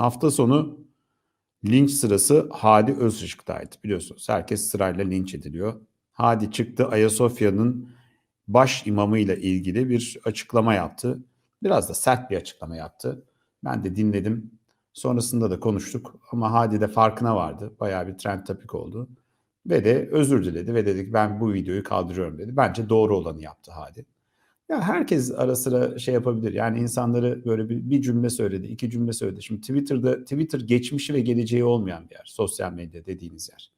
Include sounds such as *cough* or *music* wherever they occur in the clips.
Hafta sonu linç sırası Hadi Özışık'taydı biliyorsunuz. Herkes sırayla linç ediliyor. Hadi çıktı Ayasofya'nın baş imamıyla ilgili bir açıklama yaptı. Biraz da sert bir açıklama yaptı. Ben de dinledim. Sonrasında da konuştuk ama Hadi de farkına vardı. Bayağı bir trend topik oldu. Ve de özür diledi ve dedik ben bu videoyu kaldırıyorum dedi. Bence doğru olanı yaptı Hadi. Ya herkes ara sıra şey yapabilir. Yani insanları böyle bir, bir cümle söyledi, iki cümle söyledi. Şimdi Twitter'da Twitter geçmişi ve geleceği olmayan bir yer. Sosyal medya dediğiniz yer.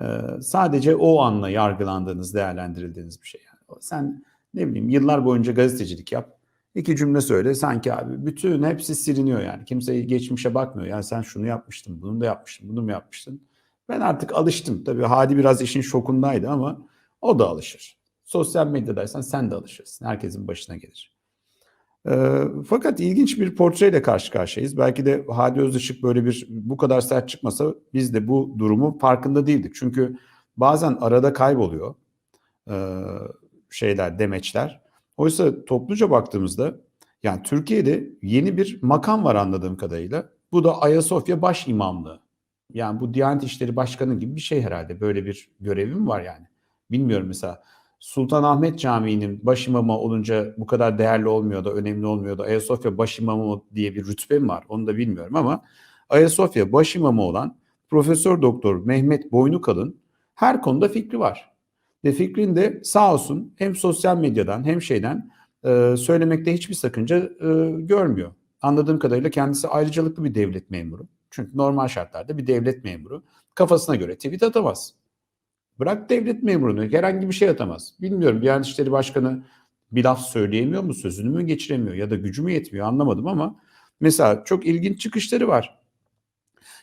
Ee, sadece o anla yargılandığınız, değerlendirildiğiniz bir şey. Yani. Sen ne bileyim yıllar boyunca gazetecilik yap. iki cümle söyle sanki abi bütün hepsi siliniyor yani. Kimse geçmişe bakmıyor. Yani sen şunu yapmıştın, bunu da yapmıştın, bunu mu yapmıştın? Ben artık alıştım. Tabii Hadi biraz işin şokundaydı ama o da alışır. Sosyal medyadaysan sen de alışırsın. Herkesin başına gelir. E, fakat ilginç bir portreyle karşı karşıyayız. Belki de Hadi Özışık böyle bir bu kadar sert çıkmasa biz de bu durumu farkında değildik. Çünkü bazen arada kayboluyor e, şeyler, demeçler. Oysa topluca baktığımızda yani Türkiye'de yeni bir makam var anladığım kadarıyla. Bu da Ayasofya Baş İmamlığı. Yani bu Diyanet İşleri Başkanı gibi bir şey herhalde. Böyle bir görevim var yani. Bilmiyorum mesela Sultanahmet Camii'nin baş imamı olunca bu kadar değerli olmuyor da önemli olmuyor da Ayasofya baş imamı diye bir rütbe mi var onu da bilmiyorum ama Ayasofya baş imamı olan Profesör Doktor Mehmet Boynukalın her konuda fikri var. Ve fikrin de sağ olsun hem sosyal medyadan hem şeyden e, söylemekte hiçbir sakınca e, görmüyor. Anladığım kadarıyla kendisi ayrıcalıklı bir devlet memuru. Çünkü normal şartlarda bir devlet memuru kafasına göre tweet atamaz. Bırak devlet memurunu herhangi bir şey atamaz. Bilmiyorum Diyanet İşleri Başkanı bir laf söyleyemiyor mu, sözünü mü geçiremiyor ya da gücü mü yetmiyor anlamadım ama mesela çok ilginç çıkışları var.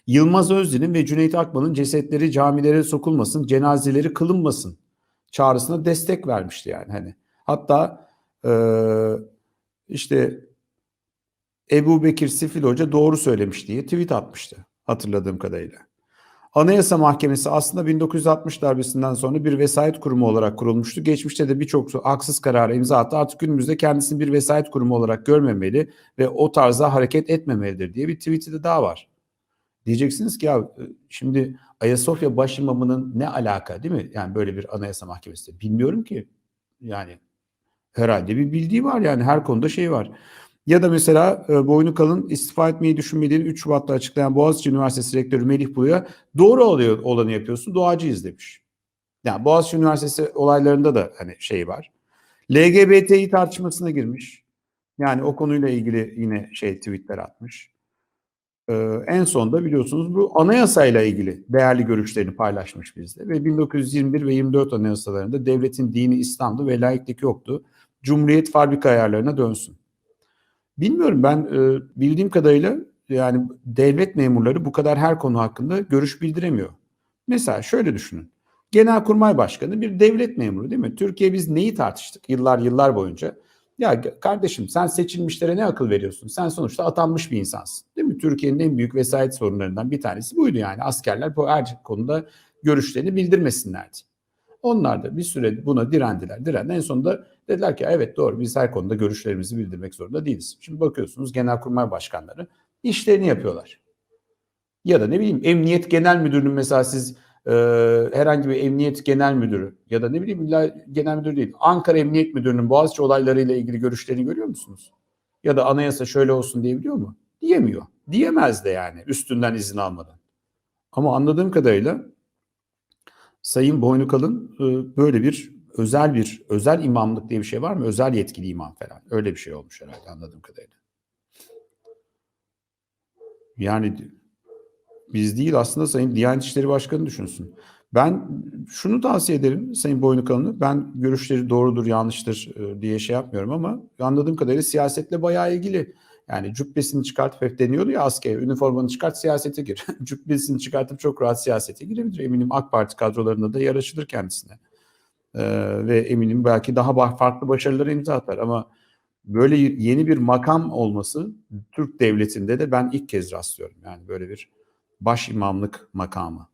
Yılmaz Özdil'in ve Cüneyt Akman'ın cesetleri camilere sokulmasın, cenazeleri kılınmasın çağrısına destek vermişti yani hani. Hatta e, işte Ebu Bekir Sifil Hoca doğru söylemiş diye tweet atmıştı hatırladığım kadarıyla. Anayasa Mahkemesi aslında 1960 darbesinden sonra bir vesayet kurumu olarak kurulmuştu. Geçmişte de birçok haksız karara imza attı. Artık günümüzde kendisini bir vesayet kurumu olarak görmemeli ve o tarza hareket etmemelidir diye bir tweet'i de daha var. Diyeceksiniz ki ya e, şimdi Ayasofya başimamının ne alaka değil mi? Yani böyle bir anayasa mahkemesi. Bilmiyorum ki. Yani herhalde bir bildiği var yani her konuda şey var. Ya da mesela e, boynu kalın istifa etmeyi düşünmediğini 3 Şubat'ta açıklayan Boğaziçi Üniversitesi Rektörü Melih Bulu'ya doğru oluyor, olanı yapıyorsun doğacıyız demiş. Yani Boğaziçi Üniversitesi olaylarında da hani şey var. LGBT'yi tartışmasına girmiş. Yani o konuyla ilgili yine şey tweetler atmış. Ee, en sonda biliyorsunuz bu anayasayla ilgili değerli görüşlerini paylaşmış bizde. Ve 1921 ve 24 anayasalarında devletin dini İslam'dı ve laiklik yoktu. Cumhuriyet fabrika ayarlarına dönsün. Bilmiyorum ben e, bildiğim kadarıyla yani devlet memurları bu kadar her konu hakkında görüş bildiremiyor. Mesela şöyle düşünün. Genelkurmay Başkanı bir devlet memuru değil mi? Türkiye biz neyi tartıştık yıllar yıllar boyunca? Ya kardeşim sen seçilmişlere ne akıl veriyorsun? Sen sonuçta atanmış bir insansın. Değil mi? Türkiye'nin en büyük vesayet sorunlarından bir tanesi buydu yani. Askerler bu her konuda görüşlerini bildirmesinlerdi. Onlar da bir süre buna direndiler. Direndi. En sonunda dediler ki evet doğru biz her konuda görüşlerimizi bildirmek zorunda değiliz. Şimdi bakıyorsunuz genelkurmay başkanları işlerini yapıyorlar. Ya da ne bileyim emniyet genel müdürünün mesela siz e, herhangi bir emniyet genel müdürü ya da ne bileyim illa genel müdür değil Ankara Emniyet Müdürü'nün Boğaziçi olaylarıyla ilgili görüşlerini görüyor musunuz? Ya da anayasa şöyle olsun diyebiliyor mu? Diyemiyor. Diyemez de yani üstünden izin almadan. Ama anladığım kadarıyla Sayın Boynukalın e, böyle bir özel bir özel imamlık diye bir şey var mı? Özel yetkili imam falan. Öyle bir şey olmuş herhalde anladığım kadarıyla. Yani biz değil aslında Sayın Diyanet İşleri Başkanı düşünsün. Ben şunu tavsiye ederim Sayın Boynukalın'ı. Ben görüşleri doğrudur, yanlıştır e, diye şey yapmıyorum ama anladığım kadarıyla siyasetle bayağı ilgili. Yani cübbesini çıkartıp deniyordu ya asker, üniformanı çıkart siyasete gir. *laughs* cübbesini çıkartıp çok rahat siyasete girebilir. Eminim AK Parti kadrolarında da yaraşılır kendisine. Ee, ve eminim belki daha farklı başarıları imza atar ama böyle yeni bir makam olması Türk devletinde de ben ilk kez rastlıyorum. Yani böyle bir baş imamlık makamı.